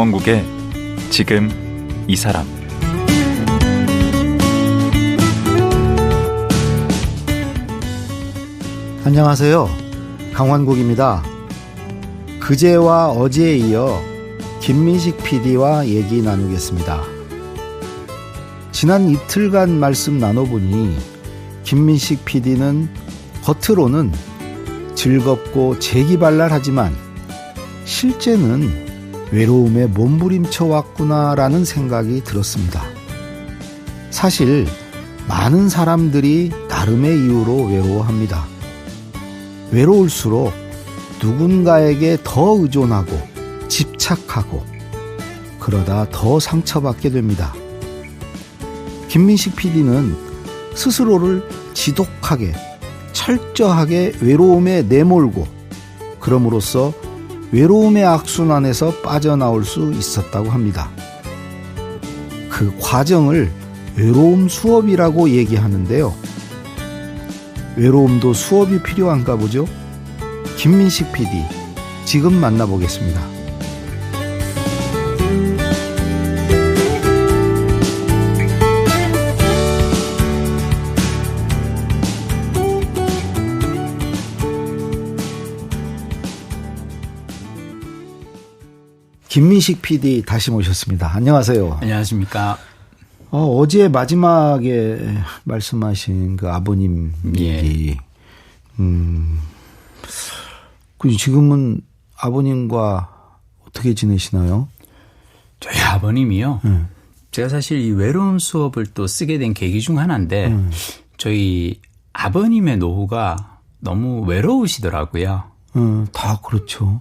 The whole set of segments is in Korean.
강원국의 지금 이 사람 안녕하세요. 강원국입니다. 그제와 어제에 이어 김민식 PD와 얘기 나누겠습니다. 지난 이틀간 말씀 나눠보니 김민식 PD는 겉으로는 즐겁고 재기발랄하지만 실제는 외로움에 몸부림쳐 왔구나라는 생각이 들었습니다. 사실 많은 사람들이 나름의 이유로 외로워합니다. 외로울수록 누군가에게 더 의존하고 집착하고 그러다 더 상처받게 됩니다. 김민식 PD는 스스로를 지독하게 철저하게 외로움에 내몰고 그럼으로써 외로움의 악순환에서 빠져나올 수 있었다고 합니다. 그 과정을 외로움 수업이라고 얘기하는데요. 외로움도 수업이 필요한가 보죠? 김민식 PD, 지금 만나보겠습니다. 김민식 PD 다시 모셨습니다. 안녕하세요. 안녕하십니까. 어, 제 마지막에 말씀하신 그 아버님 얘기, 예. 음, 그 지금은 아버님과 어떻게 지내시나요? 저희 아버님이요. 음. 제가 사실 이 외로움 수업을 또 쓰게 된 계기 중 하나인데 음. 저희 아버님의 노후가 너무 외로우시더라고요. 음, 다 그렇죠.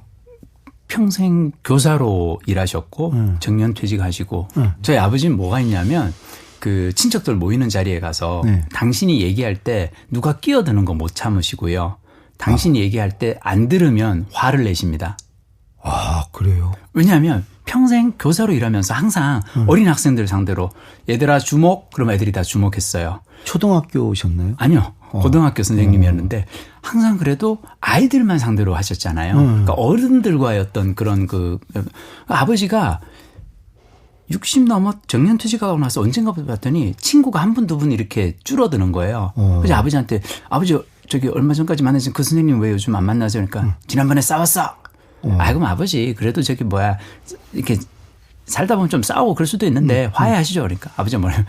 평생 교사로 일하셨고 음. 정년 퇴직하시고 음. 저희 아버지는 뭐가 있냐면 그 친척들 모이는 자리에 가서 네. 당신이 얘기할 때 누가 끼어드는 거 못 참으시고요. 당신이 아. 얘기할 때 안 들으면 화를 내십니다. 아, 그래요? 왜냐하면 평생 교사로 일하면서 항상 음. 어린 학생들 상대로 얘들아 주목 그럼 애들이 다 주목했어요. 초등학교셨나요? 아니요. 어. 고등학교 선생님이었는데 항상 그래도 아이들만 상대로 하셨잖아요. 음. 그러니까 어른들과의 어떤 그런 그 아버지가 60 넘어 정년 퇴직하고 나서 언젠가 봤더니 친구가 한 분 두 분 이렇게 줄어드는 거예요. 어. 그래서 아버지한테 아버지 저기 얼마 전까지 만나신 그 선생님 왜 요즘 안 만나죠? 그러니까 음. 지난번에 싸웠어. 어. 아, 그럼 아버지 그래도 저기 뭐야 이렇게 살다 보면 좀 싸우고 그럴 수도 있는데 음. 화해하시죠. 그러니까 아버지가 뭐냐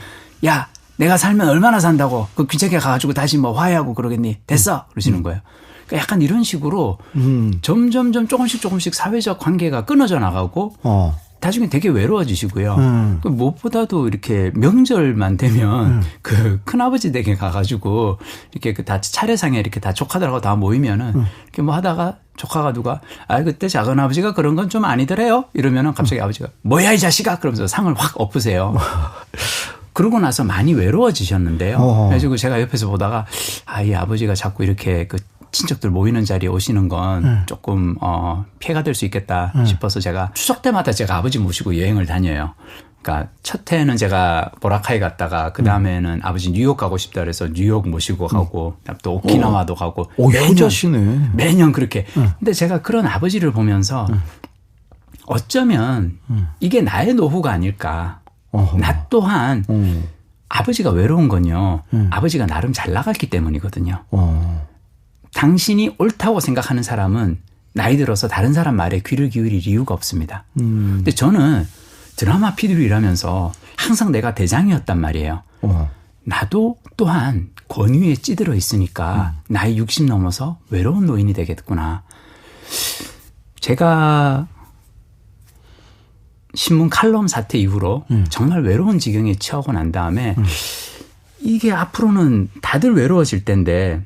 야 내가 살면 얼마나 산다고 그 귀찮게 가가지고 다시 뭐 화해하고 그러겠니 됐어 그러시는 음. 거예요. 그러니까 약간 이런 식으로 음. 점점 점 조금씩 조금씩 사회적 관계가 끊어져 나가고 어. 나중에 되게 외로워지시고요. 음. 그 무엇보다도 이렇게 명절만 되면 음. 그 큰아버지 댁에 가가지고 이렇게 그 다 차례상에 이렇게 다 조카들하고 다 모이면은 음. 이렇게 뭐 하다가 조카가 누가 아 그때 작은 아버지가 그런 건 좀 아니더래요. 이러면은 갑자기 음. 아버지가 뭐야 이 자식아 그러면서 상을 확 엎으세요. 그러고 나서 많이 외로워지셨는데요. 어허. 그래가지고 제가 옆에서 보다가 아, 이 아버지가 자꾸 이렇게 그 친척들 모이는 자리에 오시는 건 네. 조금 어 피해가 될 수 있겠다 네. 싶어서 제가 추석 때마다 제가 아버지 모시고 여행을 다녀요. 그러니까 첫 해는 제가 보라카이 갔다가 그 다음에는 음. 아버지 뉴욕 가고 싶다 그래서 뉴욕 모시고 가고 음. 또 오키나와도 오. 가고 오, 매년 효자시네. 매년 그렇게. 음. 근데 제가 그런 아버지를 보면서 음. 어쩌면 음. 이게 나의 노후가 아닐까. 어허. 나 또한 음. 아버지가 외로운 건요. 음. 아버지가 나름 잘 나갔기 때문이거든요. 어. 당신이 옳다고 생각하는 사람은 나이 들어서 다른 사람 말에 귀를 기울일 이유가 없습니다. 음. 근데 저는 드라마 피디로 일하면서 항상 내가 대장이었단 말이에요. 어. 나도 또한 권위에 찌들어 있으니까 음. 나이 60 넘어서 외로운 노인이 되겠구나. 제가 신문 칼럼 사태 이후로 음. 정말 외로운 지경에 처하고 난 다음에 음. 이게 앞으로는 다들 외로워질 텐데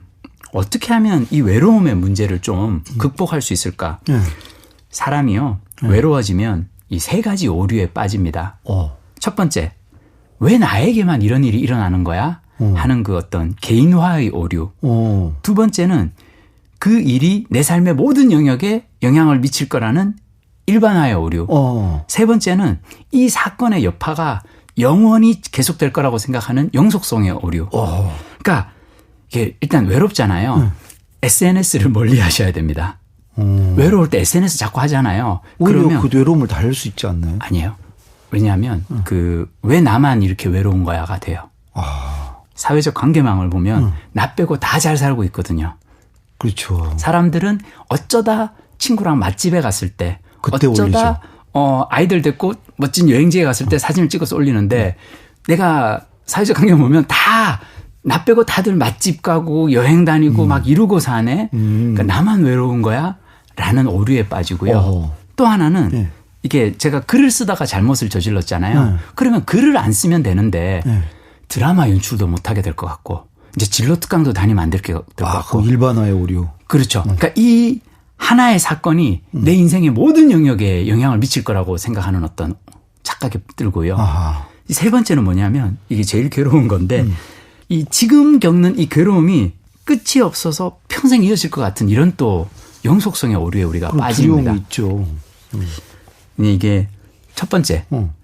어떻게 하면 이 외로움의 문제를 좀 음. 극복할 수 있을까? 네. 사람이요 네. 외로워지면 이 세 가지 오류에 빠집니다. 어. 첫 번째, 왜 나에게만 이런 일이 일어나는 거야? 어. 하는 그 어떤 개인화의 오류. 어. 두 번째는 그 일이 내 삶의 모든 영역에 영향을 미칠 거라는 일반화의 오류. 어. 세 번째는 이 사건의 여파가 영원히 계속될 거라고 생각하는 영속성의 오류. 어. 그러니까 이게 일단 외롭잖아요. 응. SNS를 멀리 하셔야 됩니다. 음. 외로울 때 SNS 자꾸 하잖아요. 그러면 그 외로움을 달랠 수 있지 않나요? 아니에요. 왜냐하면 그왜 나만 이렇게 외로운 거야가 돼요. 아, 사회적 관계망을 보면 나 빼고 다 잘 살고 있거든요. 그렇죠. 사람들은 어쩌다 친구랑 맛집에 갔을 때 그때 어쩌다 올리죠. 어 아이들 데리고 멋진 여행지에 갔을 때 사진을 찍어서 올리는데 내가 사회적 관계 보면 다 나 빼고 다들 맛집 가고 여행 다니고 음. 막 이루고 사네. 그러니까 나만 외로운 거야? 라는 오류에 빠지고요. 어허. 또 하나는 네. 이게 제가 글을 쓰다가 잘못을 저질렀잖아요. 네. 그러면 글을 안 쓰면 되는데 네. 드라마 연출도 못 하게 될 것 같고 이제 진로 특강도 다니면 안 될것 아, 같고 그 일반화의 오류. 그렇죠. 그러니까 이 하나의 사건이 내 인생의 모든 영역에 영향을 미칠 거라고 생각하는 어떤 착각이 들고요. 아하. 이세 번째는 뭐냐면 이게 제일 괴로운 건데 이 지금 겪는 이 괴로움이 끝이 없어서 평생 이어질 것 같은 이런 또 영속성의 오류에 우리가 빠집니다. 있죠. 이게 첫 번째 어.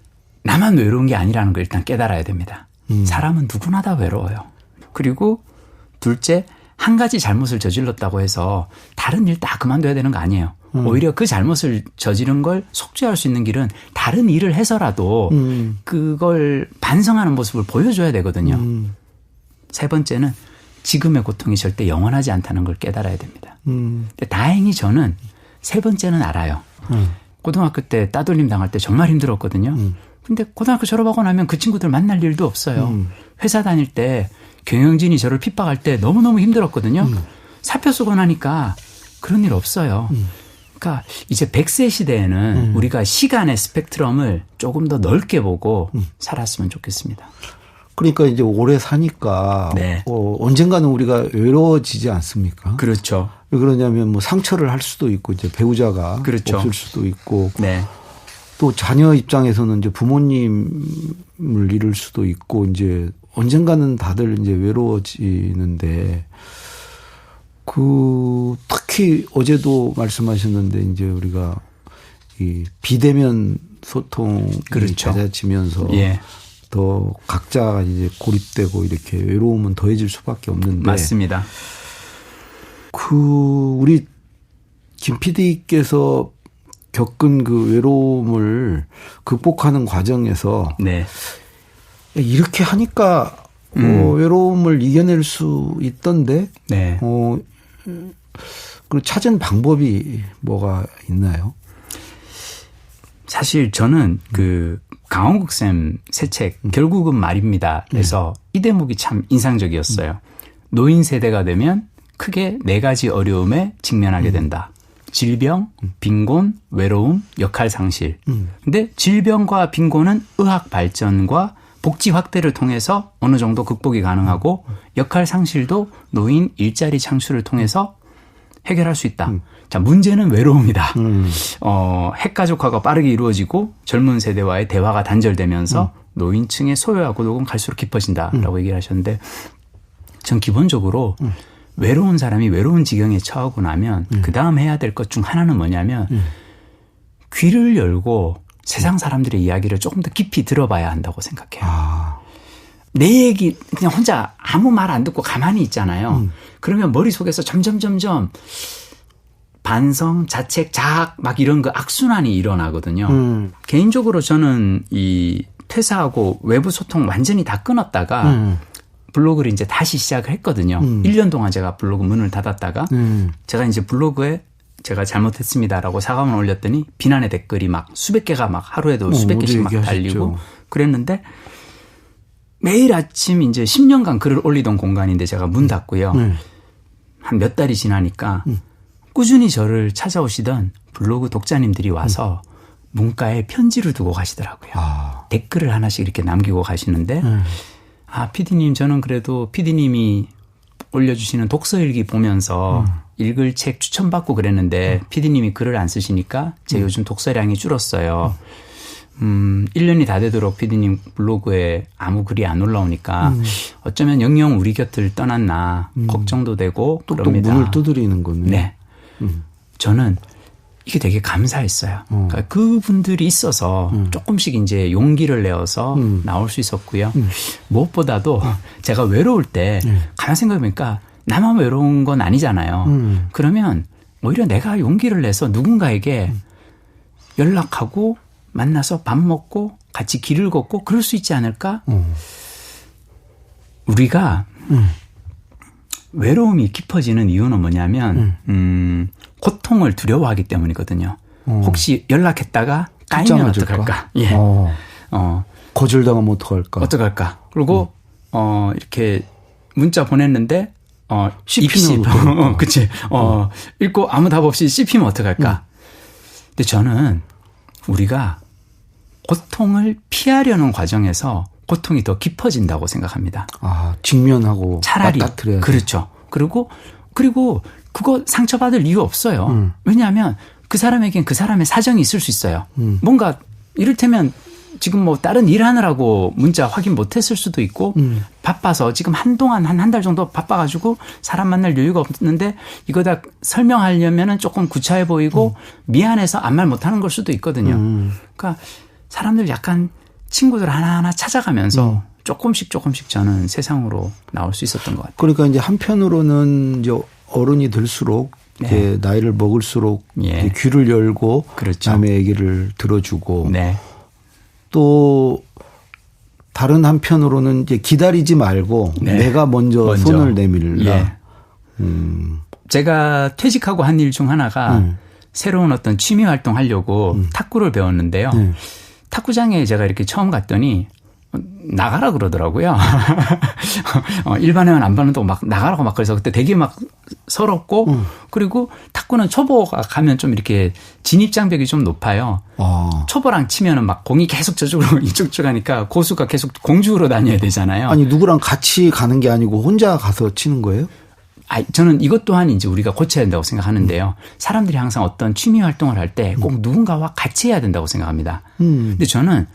나만 외로운 게 아니라는 걸 일단 깨달아야 됩니다. 사람은 누구나 다 외로워요. 그리고 둘째, 한 가지 잘못을 저질렀다고 해서 다른 일 다 그만둬야 되는 거 아니에요. 오히려 그 잘못을 저지른 걸 속죄할 수 있는 길은 다른 일을 해서라도 음. 그걸 반성하는 모습을 보여줘야 되거든요. 음. 세 번째는 지금의 고통이 절대 영원하지 않다는 걸 깨달아야 됩니다. 음. 근데 다행히 저는 세 번째는 알아요. 음. 고등학교 때 따돌림 당할 때 정말 힘들었거든요. 근데 고등학교 졸업하고 나면 그 친구들 만날 일도 없어요. 음. 회사 다닐 때 경영진이 저를 핍박할 때 너무너무 힘들었거든요. 사표 쓰고 나니까 그런 일 없어요. 그러니까 이제 100세 시대에는 우리가 시간의 스펙트럼을 조금 더 넓게 보고 살았으면 좋겠습니다. 그러니까 이제 오래 사니까 네. 어, 언젠가는 우리가 외로워지지 않습니까? 그렇죠. 왜 그러냐면 뭐 상처를 할 수도 있고 이제 배우자가 그렇죠. 없을 수도 있고 네. 또 자녀 입장에서는 이제 부모님을 잃을 수도 있고 이제 언젠가는 다들 이제 외로워지는데 그 특히 어제도 말씀하셨는데 이제 우리가 이 비대면 소통이 그렇죠. 잦아지면서 예. 더 각자가 이제 고립되고 이렇게 외로움은 더해질 수밖에 없는데 맞습니다. 그 우리 김 PD께서 겪은 그 외로움을 극복하는 과정에서 네. 이렇게 하니까 어, 외로움을 이겨낼 수 있던데 네. 어, 그 찾은 방법이 뭐가 있나요? 사실 저는 그 강원국 쌤새책 결국은 말입니다. 그래서 이 대목이 참 인상적이었어요. 노인 세대가 되면 크게 네 가지 어려움에 직면하게 된다. 질병, 빈곤, 외로움, 역할 상실. 근데 질병과 빈곤은 의학 발전과 복지 확대를 통해서 어느 정도 극복이 가능하고 역할 상실도 노인 일자리 창출을 통해서 해결할 수 있다. 자, 문제는 외로움이다. 어, 핵가족화가 빠르게 이루어지고 젊은 세대와의 대화가 단절되면서 노인층의 소외와 고독은 갈수록 깊어진다라고 얘기를 하셨는데 전 기본적으로 외로운 사람이 외로운 지경에 처하고 나면 그 다음 해야 될 것 중 하나는 뭐냐면 귀를 열고 세상 사람들의 이야기를 조금 더 깊이 들어봐야 한다고 생각해요. 아, 내 얘기 그냥 혼자 아무 말 안 듣고 가만히 있잖아요. 그러면 머릿속에서 점점 점점 반성, 자책, 자학 막 이런 그 악순환이 일어나거든요. 음. 개인적으로 저는 이 퇴사하고 외부 소통 완전히 다 끊었다가 음. 블로그를 이제 다시 시작을 했거든요. 음. 1년 동안 제가 블로그 문을 닫았다가 음. 제가 이제 블로그에 제가 잘못했습니다라고 사과문 올렸더니 비난의 댓글이 막 수백 개가 막 하루에도 어, 수백 개씩 막 얘기하셨죠. 달리고 그랬는데 매일 아침 이제 10년간 글을 올리던 공간인데 제가 문 닫고요. 네. 한몇 달이 지나니까 음. 꾸준히 저를 찾아오시던 블로그 독자님들이 와서 문가에 편지를 두고 가시더라고요. 아, 댓글을 하나씩 이렇게 남기고 가시는데 네. 아, 피디님, 저는 그래도 피디님이 올려주시는 독서일기 보면서 읽을 책 추천받고 그랬는데 피디님이 글을 안 쓰시니까 제 요즘 독서량이 줄었어요. 음, 1년이 다 되도록 피디님 블로그에 아무 글이 안 올라오니까 어쩌면 영영 우리 곁을 떠났나 걱정도 되고 또, 또 그럽니다. 문을 두드리는 거네. 네. 저는 이게 되게 감사했어요. 그러니까 그분들이 있어서 조금씩 이제 용기를 내어서 나올 수 있었고요. 무엇보다도 제가 외로울 때 가만 생각해보니까 나만 외로운 건 아니잖아요. 그러면 오히려 내가 용기를 내서 누군가에게 연락하고 만나서 밥 먹고 같이 길을 걷고 그럴 수 있지 않을까? 음. 우리가 외로움이 깊어지는 이유는 뭐냐면 음, 고통을 두려워하기 때문이거든요. 어. 혹시 연락했다가 까이면? 어떡할까? 예. 어. 어, 거절당하면 어떡할까? 어떡할까? 그리고 어 이렇게 문자 보냈는데 어 씹히면? 어, 그치 어 읽고 아무 답 없이 씹히면 어떡할까? 근데 저는 우리가 고통을 피하려는 과정에서 고통이 더 깊어진다고 생각합니다. 아, 직면하고 차라리 맞닥뜨려야 돼. 그렇죠. 그리고 그리고 그거 상처받을 이유 없어요. 음. 왜냐하면 그 사람에겐 그 사람의 사정이 있을 수 있어요. 음. 뭔가 이를테면 지금 뭐 다른 일 하느라고 문자 확인 못 했을 수도 있고 음. 바빠서 지금 한동안 한 한 달 정도 바빠 가지고 사람 만날 여유가 없는데 이거 다 설명하려면은 조금 구차해 보이고 미안해서 아무 말 못 하는 걸 수도 있거든요. 음. 그러니까 사람들 약간 친구들 하나하나 찾아가면서 음. 조금씩 조금씩 저는 세상으로 나올 수 있었던 것 같아요. 그러니까 이제 한편으로는 이제 어른이 들수록 네. 나이를 먹을수록 예. 귀를 열고 그렇죠. 남의 얘기를 들어주고 네. 또 다른 한편으로는 이제 기다리지 말고 네. 내가 먼저, 먼저. 손을 내밀라. 예. 음. 제가 퇴직하고 한 일 중 하나가 음. 새로운 어떤 취미 활동 하려고 탁구를 배웠는데요. 네. 탁구장에 제가 이렇게 처음 갔더니 어, 나가라 그러더라고요. 어, 일반회원 안 받는다고 막 나가라고 막 그래서 그때 되게 막 서럽고 음. 그리고 탁구는 초보가 가면 좀 이렇게 진입 장벽이 좀 높아요. 아. 초보랑 치면은 막 공이 계속 저쪽으로 이쪽 쪽 가니까 고수가 계속 공중으로 다녀야 되잖아요. 아니 누구랑 같이 가는 게 아니고 혼자 가서 치는 거예요? 아, 저는 이것 또한 이제 우리가 고쳐야 된다고 생각하는데요. 사람들이 항상 어떤 취미 활동을 할 때 꼭 누군가와 같이 해야 된다고 생각합니다. 음. 근데 저는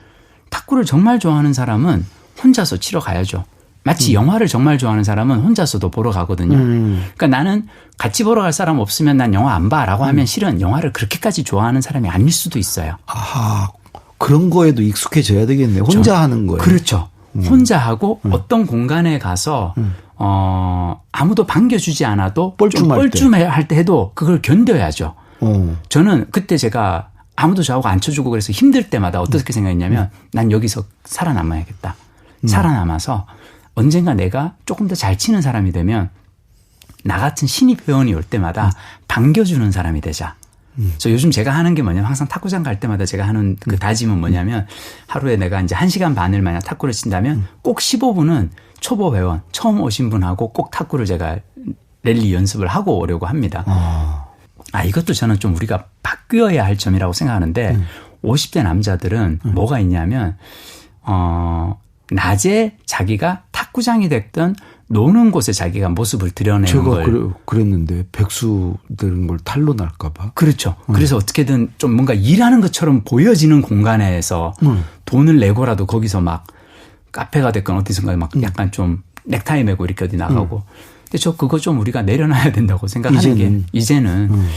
탁구를 정말 좋아하는 사람은 혼자서 치러 가야죠. 마치 영화를 정말 좋아하는 사람은 혼자서도 보러 가거든요. 음. 그러니까 나는 같이 보러 갈 사람 없으면 난 영화 안 봐라고 하면 실은 영화를 그렇게까지 좋아하는 사람이 아닐 수도 있어요. 아 그런 거에도 익숙해져야 되겠네. 혼자 하는 거예요. 그렇죠. 혼자 하고 어떤 공간에 가서 어 아무도 반겨주지 않아도 좀 뻘쭘할 때. 뻘쭘할 때 해도 그걸 견뎌야죠. 어. 저는 그때 제가 아무도 저하고 안 쳐주고 그래서 힘들 때마다 어떻게 생각했냐면 난 여기서 살아남아야겠다. 살아남아서 언젠가 내가 조금 더 잘 치는 사람이 되면 나 같은 신입 회원이 올 때마다 반겨주는 사람이 되자. 저 요즘 제가 하는 게 뭐냐면 항상 탁구장 갈 때마다 제가 하는 그 다짐은 뭐냐면 하루에 내가 이제 1시간 반을 만약 탁구를 친다면 꼭 15분은 초보 회원, 처음 오신 분하고 꼭 탁구를 제가 랠리 연습을 하고 오려고 합니다. 아. 아, 이것도 저는 좀 우리가 바뀌어야 할 점이라고 생각하는데, 50대 남자들은 뭐가 있냐면, 어, 낮에 자기가 탁구장이 됐든 노는 곳에 자기가 모습을 드러내는 제가 걸. 그래, 그랬는데 백수 되는 걸 탈로 날까봐. 그렇죠. 그래서 어떻게든 좀 뭔가 일하는 것처럼 보여지는 공간에서 음. 돈을 내고라도 거기서 막 카페가 됐건 어디선가 막 약간 좀 넥타이 메고 이렇게 어디 나가고. 근데 저 그거 좀 우리가 내려놔야 된다고 생각하는 이제는. 게 이제는 음.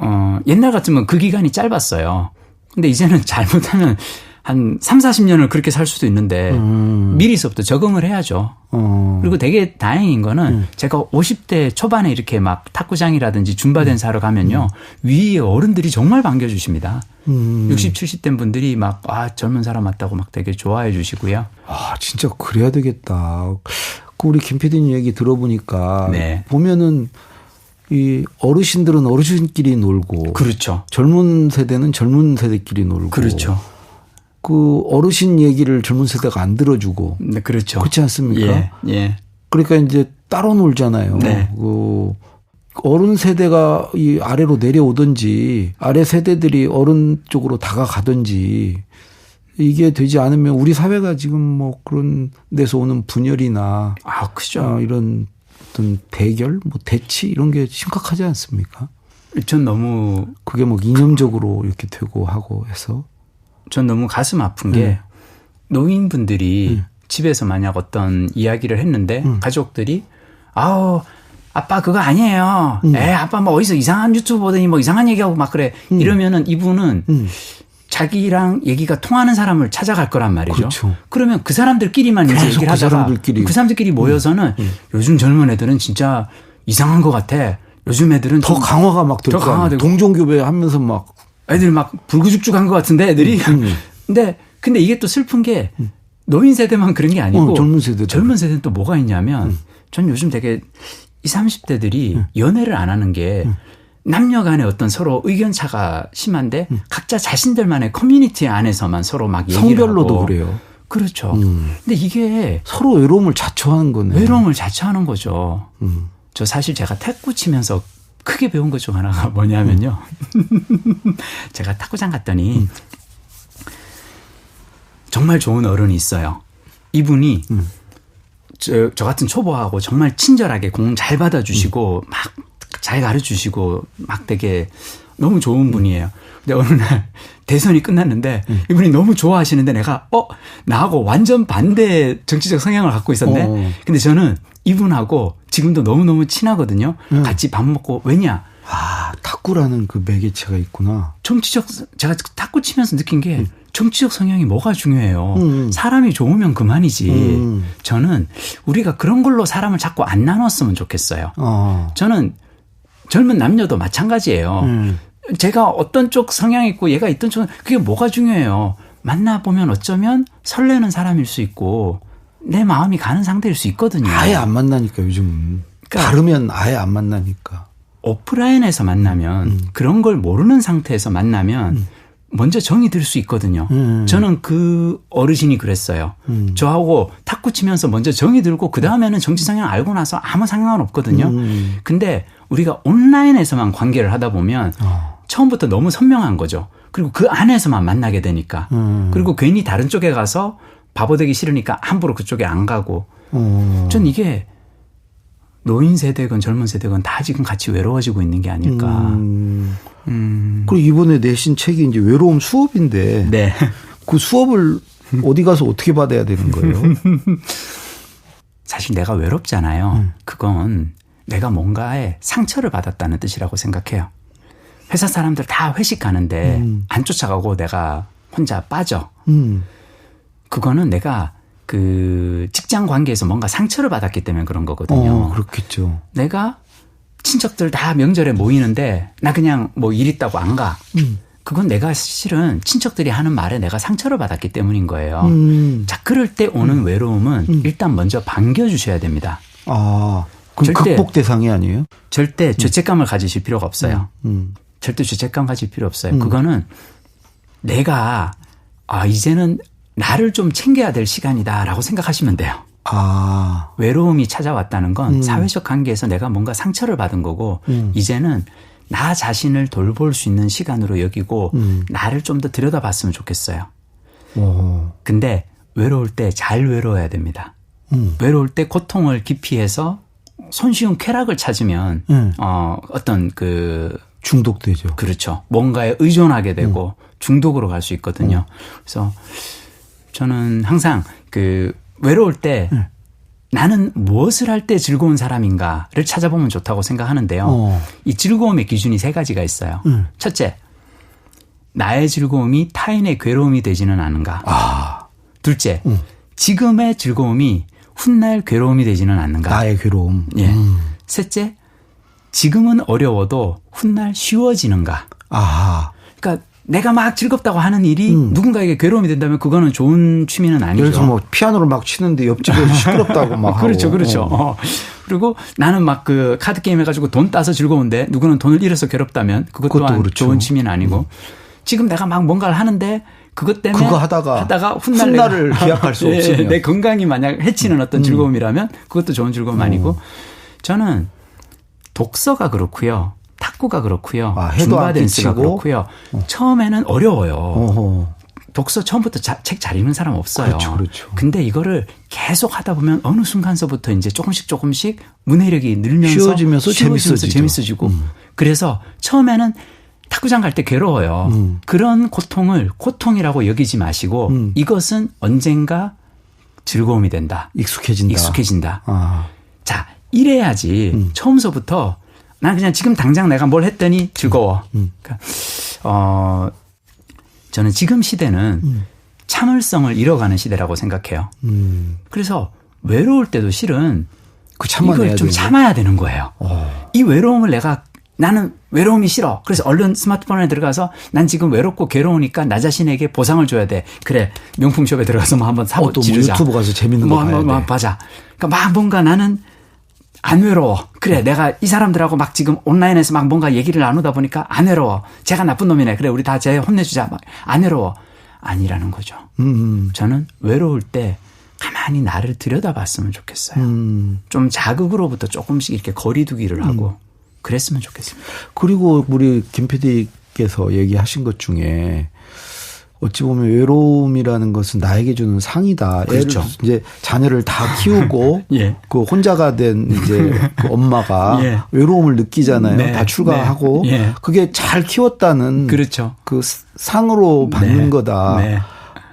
어 옛날 같으면 그 기간이 짧았어요. 근데 이제는 잘못하면 한 3, 40년을 그렇게 살 수도 있는데 음. 미리서부터 적응을 해야죠. 어. 그리고 되게 다행인 거는 제가 50대 초반에 이렇게 막 탁구장이라든지 줌바 댄스 하러 가면요. 위에 어른들이 정말 반겨 주십니다. 음. 60, 70대 분들이 막, 아, 젊은 사람 맞다고 막 되게 좋아해 주시고요. 아, 진짜 그래야 되겠다. 그 우리 김 PD님 얘기 들어보니까 네. 보면은 이 어르신들은 어르신끼리 놀고 그렇죠. 젊은 세대는 젊은 세대끼리 놀고 그렇죠. 그 어르신 얘기를 젊은 세대가 안 들어주고 네, 그렇죠. 그렇지 않습니까? 예, 예. 그러니까 이제 따로 놀잖아요. 네. 그 어른 세대가 이 아래로 내려오든지 아래 세대들이 어른 쪽으로 다가가든지 이게 되지 않으면 우리 사회가 지금 뭐 그런 데서 오는 분열이나 아, 크죠. 어, 이런 어떤 대결, 뭐 대치 이런 게 심각하지 않습니까? 전 너무, 그게 뭐 이념적으로 이렇게 되고 하고 해서 전 너무 가슴 아픈 게 네. 노인분들이 집에서 만약 어떤 이야기를 했는데 음. 가족들이 아우, 아빠 그거 아니에요. 음. 에, 아빠 뭐 어디서 이상한 유튜브 보더니 뭐 이상한 얘기하고 막 그래. 이러면은 이분은 음. 자기랑 얘기가 통하는 사람을 찾아갈 거란 말이죠. 그렇죠. 그러면 그 사람들끼리만 이제 얘기를 그 하다가 사람들끼리. 음. 그 사람들끼리 모여서는 요즘 젊은 애들은 진짜 이상한 것 같아. 요즘 애들은 더좀 강화가 막 더 강화되고. 동종교배 하면서 막 애들 막 불구죽죽한 것 같은데 애들이. 음. 근데 근데 이게 또 슬픈 게 노인 세대만 그런 게 아니고 어, 젊은 세대도. 음. 젊은 세대는 또 뭐가 있냐면 전 요즘 되게 20, 30대들이 음. 연애를 안 하는 게 남녀 간의 어떤 서로 의견 차가 심한데 각자 자신들만의 커뮤니티 안에서만 서로 막 얘기를 음. 성별로도 하고. 그래요. 그렇죠. 음. 근데 이게 서로 외로움을 자초하는 거네. 외로움을 자처하는 거죠. 음. 저 사실 제가 탁구 치면서 크게 배운 것 중 하나가 뭐냐면요. 제가 탁구장 갔더니 음. 정말 좋은 어른이 있어요. 이분이 음. 저, 저 같은 초보하고 정말 친절하게 공 잘 받아주시고 음. 막 잘 가르쳐 주시고 막 되게 너무 좋은 분이에요. 근데 어느 날 대선이 끝났는데 음. 이분이 너무 좋아하시는데 내가 어 나하고 완전 반대 정치적 성향을 갖고 있었네. 어. 근데 저는 이분하고 지금도 너무 너무 친하거든요. 음. 같이 밥 먹고 왜냐 아, 탁구라는 그 매개체가 있구나. 정치적 제가 탁구 치면서 느낀 게 정치적 성향이 뭐가 중요해요. 음. 사람이 좋으면 그만이지. 음. 저는 우리가 그런 걸로 사람을 자꾸 안 나눴으면 좋겠어요. 어. 저는 젊은 남녀도 마찬가지예요. 음. 제가 어떤 쪽 성향이 있고 얘가 있던 쪽은 그게 뭐가 중요해요. 만나 보면 어쩌면 설레는 사람일 수 있고 내 마음이 가는 상태일 수 있거든요. 아예 안 만나니까 요즘은. 그러니까- 다르면 아예 안 만나니까. 오프라인에서 만나면 음. 그런 걸 모르는 상태에서 만나면 먼저 정이 들 수 있거든요. 음. 저는 그 어르신이 그랬어요. 음. 저하고 탁구 치면서 먼저 정이 들고 그 다음에는 정치 성향 알고 나서 아무 상관은 없거든요. 음. 근데 우리가 온라인에서만 관계를 하다 보면 어. 처음부터 너무 선명한 거죠. 그리고 그 안에서만 만나게 되니까. 음. 그리고 괜히 다른 쪽에 가서 바보 되기 싫으니까 함부로 그쪽에 안 가고. 어. 전 이게 노인 세대건 젊은 세대건 다 지금 같이 외로워지고 있는 게 아닐까. 음. 음. 그리고 이번에 내신 책이 이제 외로움 수업인데 네. 그 수업을 어디 가서 어떻게 받아야 되는 거예요? 사실 내가 외롭잖아요. 음. 그건 내가 뭔가에 상처를 받았다는 뜻이라고 생각해요. 회사 사람들 다 회식 가는데 음. 안 쫓아가고 내가 혼자 빠져. 음. 그거는 내가 그 직장 관계에서 뭔가 상처를 받았기 때문에 그런 거거든요. 어, 그렇겠죠. 내가 친척들 다 명절에 모이는데 나 그냥 뭐 일 있다고 안 가. 음. 그건 내가 실은 친척들이 하는 말에 내가 상처를 받았기 때문인 거예요. 음. 자, 그럴 때 오는 외로움은 일단 먼저 반겨주셔야 됩니다. 아, 절대- 극복 대상이 아니에요? 절대 죄책감을 가지실 필요가 없어요. 음. 절대 죄책감 가질 필요 없어요. 그거는 내가 아 이제는 나를 좀 챙겨야 될 시간이다라고 생각하시면 돼요. 아, 외로움이 찾아왔다는 건 음. 사회적 관계에서 내가 뭔가 상처를 받은 거고 음. 이제는 나 자신을 돌볼 수 있는 시간으로 여기고 음. 나를 좀 더 들여다봤으면 좋겠어요. 어, 근데 외로울 때 잘 외로워야 됩니다. 음. 외로울 때 고통을 기피해서 손쉬운 쾌락을 찾으면 음. 어 어떤 그 중독되죠. 그렇죠. 뭔가에 의존하게 되고 중독으로 갈 수 있거든요. 그래서 저는 항상 그 외로울 때 나는 무엇을 할 때 즐거운 사람인가를 찾아보면 좋다고 생각하는데요. 어. 이 즐거움의 기준이 세 가지가 있어요. 음. 첫째, 나의 즐거움이 타인의 괴로움이 되지는 않은가. 아, 둘째, 음. 지금의 즐거움이 훗날 괴로움이 되지는 않는가. 나의 괴로움. 예. 음. 셋째, 지금은 어려워도 훗날 쉬워지는가. 아, 그러니까 내가 막 즐겁다고 하는 일이 음. 누군가에게 괴로움이 된다면 그거는 좋은 취미는 아니죠. 예를 들어서 뭐 피아노를 막 치는데 옆집에 시끄럽다고 막. 그렇죠, 그렇죠. 어. 어. 그리고 나는 막 그 카드 게임 해가지고 돈 따서 즐거운데 누구는 돈을 잃어서 괴롭다면 그것 또한 그렇죠. 좋은 취미는 아니고 지금 내가 막 뭔가를 하는데 그것 때문에 그거 하다가 하다가 훗날 훗날을 기약할 수 예, 없으면. 음. 내 건강이 만약 해치는 어떤 즐거움이라면 그것도 좋은 즐거움 아니고 저는 독서가 그렇고요. 탁구가 그렇고요. 아, 줌바 안 댄스가. 그렇고요. 처음에는 어려워요. 어허. 독서 처음부터 책 잘 읽는 사람 없어요. 그렇죠, 그렇죠. 근데 이거를 계속 하다 보면 어느 순간서부터 이제 조금씩 조금씩 문해력이 늘면서 쉬워지면서 재밌어지죠. 재밌어지고 그래서 처음에는 탁구장 갈 때 괴로워요. 음. 그런 고통을 고통이라고 여기지 마시고 음. 이것은 언젠가 즐거움이 된다. 익숙해진다. 익숙해진다. 아, 자, 이래야지 음. 처음서부터 난 그냥 지금 당장 내가 뭘 했더니 즐거워. 음. 그러니까 어 저는 지금 시대는 음. 참을성을 잃어가는 시대라고 생각해요. 음. 그래서 외로울 때도 실은 그 참아내야 이걸 좀 되네. 참아야 되는 거예요. 어. 이 외로움을 내가 나는 외로움이 싫어. 그래서 얼른 스마트폰에 들어가서 난 지금 외롭고 괴로우니까 나 자신에게 보상을 줘야 돼. 그래 명품 숍에 들어가서 뭐 한번 사고 어, 또뭐 지르자. 유튜브 가서 재밌는 거 뭐, 봐야 뭐, 뭐 돼. 봐자. 그러니까 막 뭔가 나는 안 외로워. 그래, 내가 이 사람들하고 막 지금 온라인에서 막 뭔가 얘기를 나누다 보니까 안 외로워. 제가 나쁜 놈이네. 그래, 우리 다제 혼내주자. 막 안 외로워. 아니라는 거죠. 음, 저는 외로울 때 가만히 나를 들여다봤으면 좋겠어요. 음. 좀 자극으로부터 조금씩 이렇게 거리두기를 하고 그랬으면 좋겠습니다. 그리고 우리 김 PD께서 얘기하신 것 중에 어찌 보면 외로움이라는 것은 나에게 주는 상이다. 그렇죠. 이제 자녀를 다 키우고 예. 그 혼자가 된 이제 그 엄마가 예. 외로움을 느끼잖아요. 네. 다 출가하고 네. 예. 그게 잘 키웠다는 그렇죠. 그 상으로 받는 네. 거다.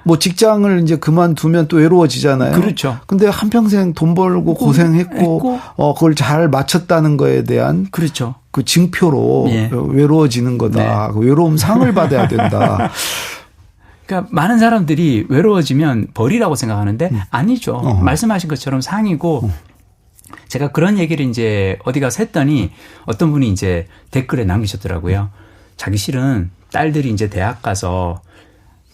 네. 뭐 직장을 이제 그만두면 또 외로워지잖아요. 그렇죠. 근데 한평생 돈 벌고 고생했고 했고. 어 그걸 잘 마쳤다는 거에 대한 그렇죠. 그 징표로 예. 외로워지는 거다. 그 외로움 상을 받아야 된다. 그러니까 많은 사람들이 외로워지면 벌이라고 생각하는데 아니죠. 어. 말씀하신 것처럼 상이고 제가 그런 얘기를 이제 어디 가서 했더니 어떤 분이 이제 댓글에 남기셨더라고요. 자기 실은 딸들이 이제 대학 가서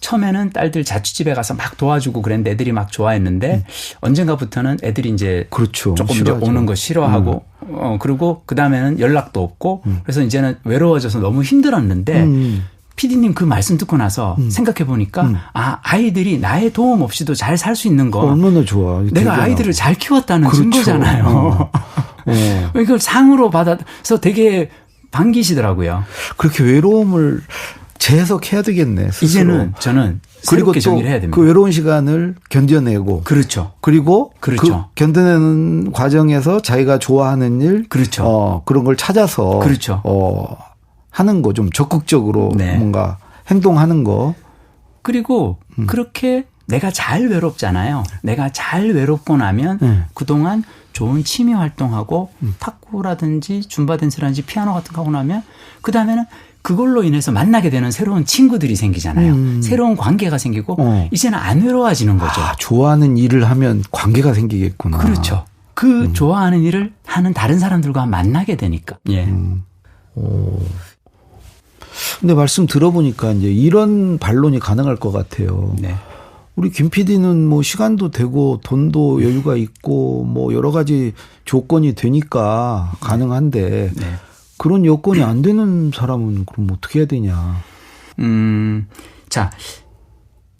처음에는 딸들 자취집에 가서 막 도와주고 그랬는데 애들이 막 좋아했는데 언젠가부터는 애들이 이제 그렇죠. 조금 싫어하죠. 오는 거 싫어하고 어 그리고 그 다음에는 연락도 없고 그래서 이제는 외로워져서 너무 힘들었는데 음. 피디님 그 말씀 듣고 나서 생각해 보니까 아 아이들이 나의 도움 없이도 잘 살 수 있는 거 얼마나 좋아. 내가 대단하고. 아이들을 잘 키웠다는 그렇죠. 증거잖아요. 어. 어. 이걸 상으로 받아서 되게 반기시더라고요. 그렇게 외로움을 재해석해야 되겠네. 스스로. 이제는 저는 그리고 또 정리를 해야 됩니다. 그 외로운 시간을 견뎌내고 그렇죠. 그리고 그렇죠. 그 견뎌내는 과정에서 자기가 좋아하는 일, 그렇죠. 어, 그런 걸 찾아서 그렇죠. 어, 하는 거 좀 적극적으로 네. 뭔가 행동하는 거. 그리고 음. 그렇게 내가 잘 외롭잖아요. 내가 잘 외롭고 나면 네. 그동안 좋은 취미 활동하고 음. 탁구라든지 줌바 댄스라든지 피아노 같은 거 하고 나면 그 다음에는 그걸로 인해서 만나게 되는 새로운 친구들이 생기잖아요. 음. 새로운 관계가 생기고 어. 이제는 안 외로워지는 거죠. 아, 좋아하는 일을 하면 관계가 생기겠구나. 그렇죠. 그 음. 좋아하는 일을 하는 다른 사람들과 만나게 되니까. 예. 음. 근데 말씀 들어보니까 이제 이런 반론이 가능할 것 같아요. 네. 우리 김 PD는 뭐 시간도 되고 돈도 여유가 있고 뭐 여러 가지 조건이 되니까 가능한데 네. 그런 여건이 안 되는 사람은 그럼 어떻게 해야 되냐. 음, 자,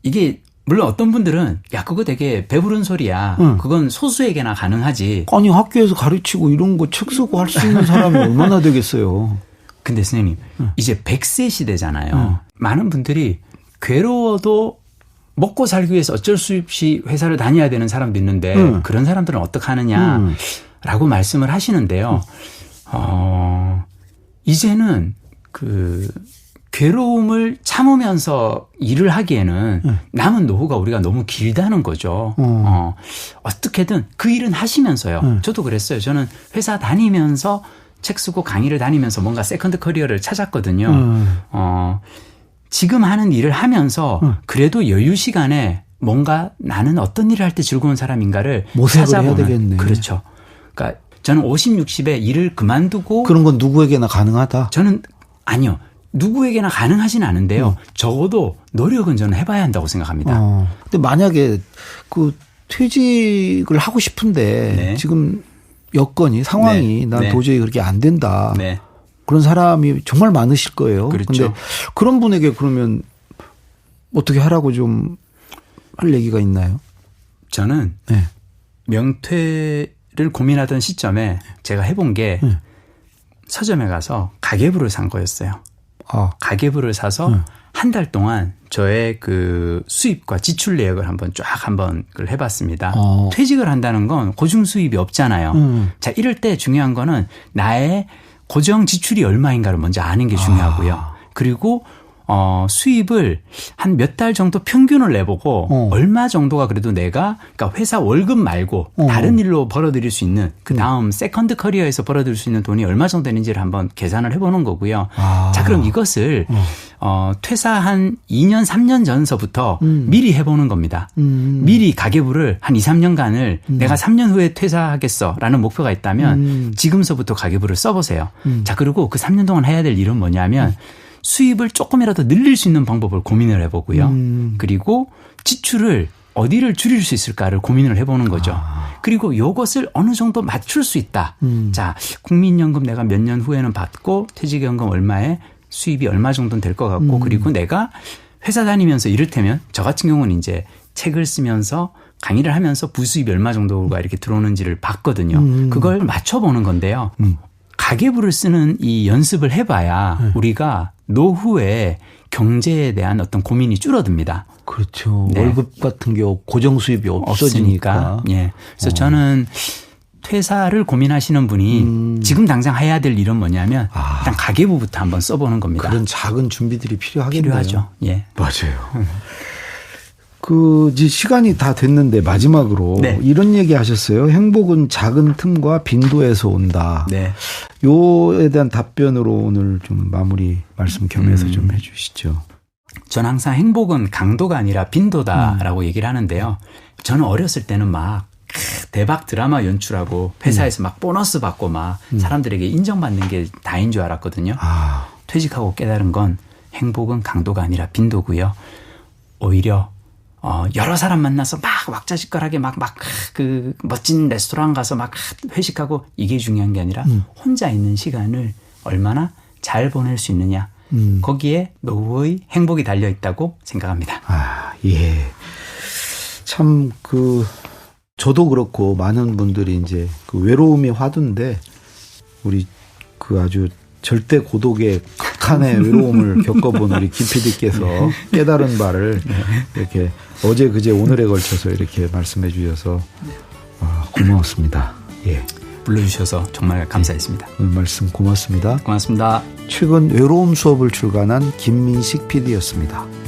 이게 물론 어떤 분들은 야 그거 되게 배부른 소리야. 응. 그건 소수에게나 가능하지. 아니 학교에서 가르치고 이런 거 책 쓰고 할 수 있는 사람이 얼마나 되겠어요. 근데 선생님 이제 100세 시대잖아요. 응. 많은 분들이 괴로워도 먹고 살기 위해서 어쩔 수 없이 회사를 다녀야 되는 사람도 있는데 응. 그런 사람들은 응. 어떡하느냐라고 말씀을 하시는데요. 어, 이제는 그 괴로움을 참으면서 일을 하기에는 응. 남은 노후가 우리가 너무 길다는 거죠. 어. 어, 어떻게든 그 일은 하시면서요. 응. 저도 그랬어요. 저는 회사 다니면서 책 쓰고 강의를 다니면서 뭔가 세컨드 커리어를 찾았거든요. 응. 어, 지금 하는 일을 하면서 응. 그래도 여유 시간에 뭔가 나는 어떤 일을 할 때 즐거운 사람인가를 찾아보는 되겠네. 그렇죠. 그러니까 저는 50, 60에 일을 그만두고 그런 건 누구에게나 가능하다. 저는 아니요. 누구에게나 가능하진 않은데요. 적어도 노력은 저는 해봐야 한다고 생각합니다. 어. 근데 만약에 그 퇴직을 하고 싶은데 네. 지금 여건이 상황이 네. 난 네. 도저히 그렇게 안 된다. 네. 그런 사람이 정말 많으실 거예요. 그렇죠. 근데 그런 분에게 그러면 어떻게 하라고 좀 할 얘기가 있나요? 저는 네. 명퇴 를 고민하던 시점에 제가 해본 게 네. 서점에 가서 가계부를 산 거였어요. 아, 가계부를 사서 네. 한달 동안 저의 그 수입과 지출 내역을 한번 쫙 한번 그걸 해봤습니다. 어. 퇴직을 한다는 건 고정 수입이 없잖아요. 음. 자, 이럴 때 중요한 거는 나의 고정 지출이 얼마인가를 먼저 아는 게 중요하고요. 아. 그리고 어, 수입을 한 몇 달 정도 평균을 내보고 어. 얼마 정도가 그래도 내가 그러니까 회사 월급 말고 어. 다른 일로 벌어들일 수 있는 그 다음 세컨드 커리어에서 벌어들일 수 있는 돈이 얼마 정도 되는지를 한번 계산을 해보는 거고요. 아. 자 그럼 이것을 어, 퇴사 한 2년 3년 전서부터 미리 해보는 겁니다. 음. 미리 가계부를 한 2, 3년간을 내가 3년 후에 퇴사하겠어라는 목표가 있다면 음. 지금서부터 가계부를 써보세요. 자 그리고 그 3년 동안 해야 될 일은 뭐냐면 수입을 조금이라도 늘릴 수 있는 방법을 고민을 해보고요. 음. 그리고 지출을 어디를 줄일 수 있을까를 고민을 해보는 거죠. 그리고 요것을 어느 정도 맞출 수 있다. 음. 자, 국민연금 내가 몇 년 후에는 받고 퇴직연금 얼마에 수입이 얼마 정도는 될 것 같고 그리고 내가 회사 다니면서 이를테면 저 같은 경우는 이제 책을 쓰면서 강의를 하면서 부수입이 얼마 정도가 이렇게 들어오는지를 봤거든요. 그걸 맞춰보는 건데요. 가계부를 쓰는 이 연습을 해봐야 우리가 노후에 경제에 대한 어떤 고민이 줄어듭니다. 그렇죠. 네. 월급 같은 경우 고정 수입이 없어지니까. 없으니까. 예. 그래서 저는 퇴사를 고민하시는 분이 지금 당장 해야 될 일은 뭐냐면 아. 일단 가계부부터 한번 써보는 겁니다. 그런 작은 준비들이 필요하겠네요. 필요하죠. 예. 맞아요. 그 이제 시간이 다 됐는데 마지막으로 네. 이런 얘기 하셨어요. 행복은 작은 틈과 빈도에서 온다. 네. 요에 대한 답변으로 오늘 좀 마무리 말씀 겸해서 좀 해주시죠. 저는 항상 행복은 강도가 아니라 빈도다라고 얘기를 하는데요. 저는 어렸을 때는 막 크, 대박 드라마 연출하고 회사에서 막 보너스 받고 막 사람들에게 인정받는 게 다인 줄 알았거든요. 아, 퇴직하고 깨달은 건 행복은 강도가 아니라 빈도고요. 오히려 어, 여러 사람 만나서 막 왁자지껄하게 막 막 그 멋진 레스토랑 가서 막 회식하고 이게 중요한 게 아니라 혼자 있는 시간을 얼마나 잘 보낼 수 있느냐. 거기에 노후의 행복이 달려 있다고 생각합니다. 아, 예. 참, 그, 저도 그렇고 많은 분들이 이제 그 외로움이 화두인데 우리 그 아주 절대 고독의 극한의 외로움을 겪어본 우리 김 PD께서 깨달은 바를 이렇게 어제 그제 오늘에 걸쳐서 이렇게 말씀해 주셔서 아, 고마웠습니다. 예. 불러주셔서 정말 감사했습니다. 오늘 말씀 고맙습니다. 고맙습니다. 최근 외로움 수업을 출간한 김민식 PD였습니다.